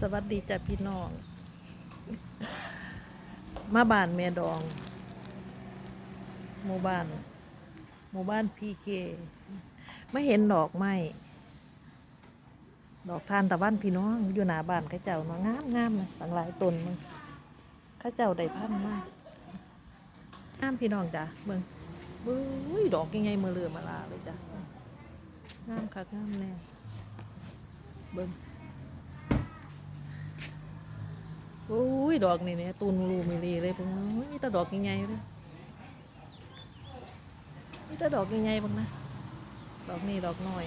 สวัสดีจ้ะพี่น้อง มาบ้านแม่ดอง หมู่บ้าน หมู่บ้านพีเคไม่เห็นดอกไม้ดอกทานตะวันพี่น้อง อยู่หน้าบ้านข้าเจ้าเนาะงามงามนะตั้งหลายต้นมึงข้าเจ้าได้พันมากงามพี่น้องจ้ะเบิ่งบุ้ยดอกยังไงมือเรือมาลาเลยจ้ะงามคักงามแน่เบิ่ง โอ้ยดอกนี่เนี่ยตูนรูมิลีเลยพวกนี้มีแต่ดอกใหญ่ๆเลยมีแต่ดอกใหญ่ๆพวกนะดอกนี่ดอกน้อย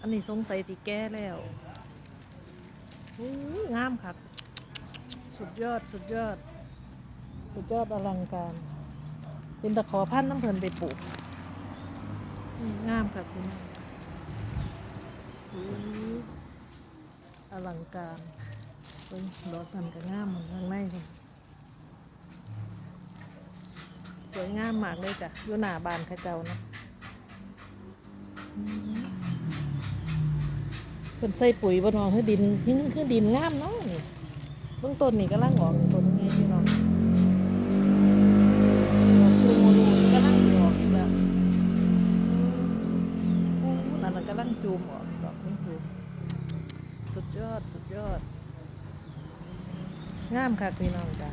อันนี้สงสัยที่แก้แล้วโอ้ยงามครับสุดยอดสุดยอด สุดยอดอลังการ เป็นตะขอพันน้ำเพลินไปปลูกงามครับคุณโอลังการเบิ่งดอกมันก็งามเหมือนข้างในเลยสวยงามมากเลยจ้ะอยู่หน้าบ้านข้าเจ้านะเพิ่นใส่ปุ๋ยบนองคือดินนี่คือดินงามเนาะนี่เบื้องต้นนี่กำลังออกต้นไงพี่น้องดอกคูโมโลนี่กำลังสิออกอีกแล้วโอ้นั่นน่ะกำลังจูมออกดอกนี้คือ สุดยอด สุดยอด งามค่ะพี่น้องจ้ะ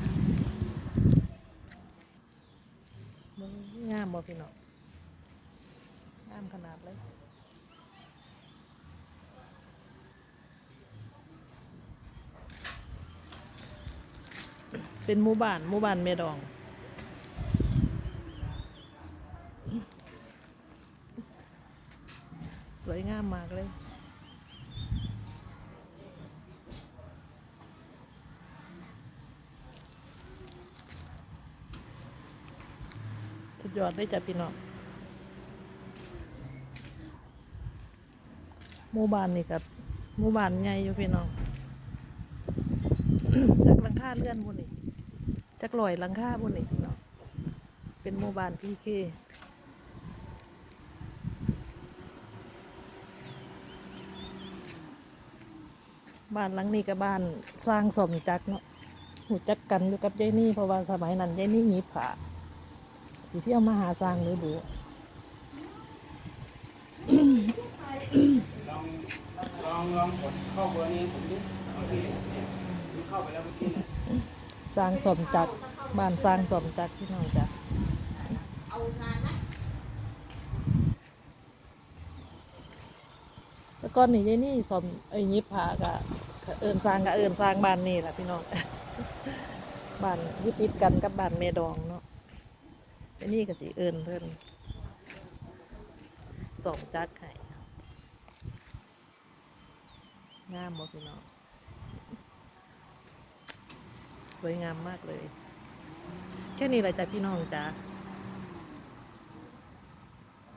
เบิ่งงามบ่พี่น้อง งามขนาดเลยเป็นหมู่บ้านหมู่บ้านเมดอง สวยงามมากเลย สุดยอดเลยจ้ะพี่น้องหมู่บ้านนี่กับหมู่บ้านใหญ่อยู่พี่น้องจากหลังคาเลื่อนพวกนี้จากลอยหลังคาพวกนี้พี่น้องเป็นหมู่บ้านพีเคบ้านหลังนี้กับบ้านสร้างสมจักเนาะหูจักกันอยู่กับยายนี่เพราะว่าสมัยนั้นยายนี่หนีผ่า สิเที่ยวมาหาสร้างหรือดูลองลองลองกดเข้าเบอร์นี้ผมดิโอเคเนี่ยผมเข้าไปแล้วเมื่อกี้เนี่ยสร้างสมจักรบ้านสร้างสมจักรพี่น้องจ้ะแต่ก่อนนี่ยายนี่สมไอ้ยิบผากะเอินสร้างกะเอินสร้างบ้านนี่แหละพี่น้องบ้านอยุติดกันกับบ้านเมดองเนาะ อันนี้ก็สิเอิญเพิ่นสองจักไข่งามบ่พี่น้องสวยงามมากเลย แค่นี้เลยจ้ะพี่น้องจ้ะ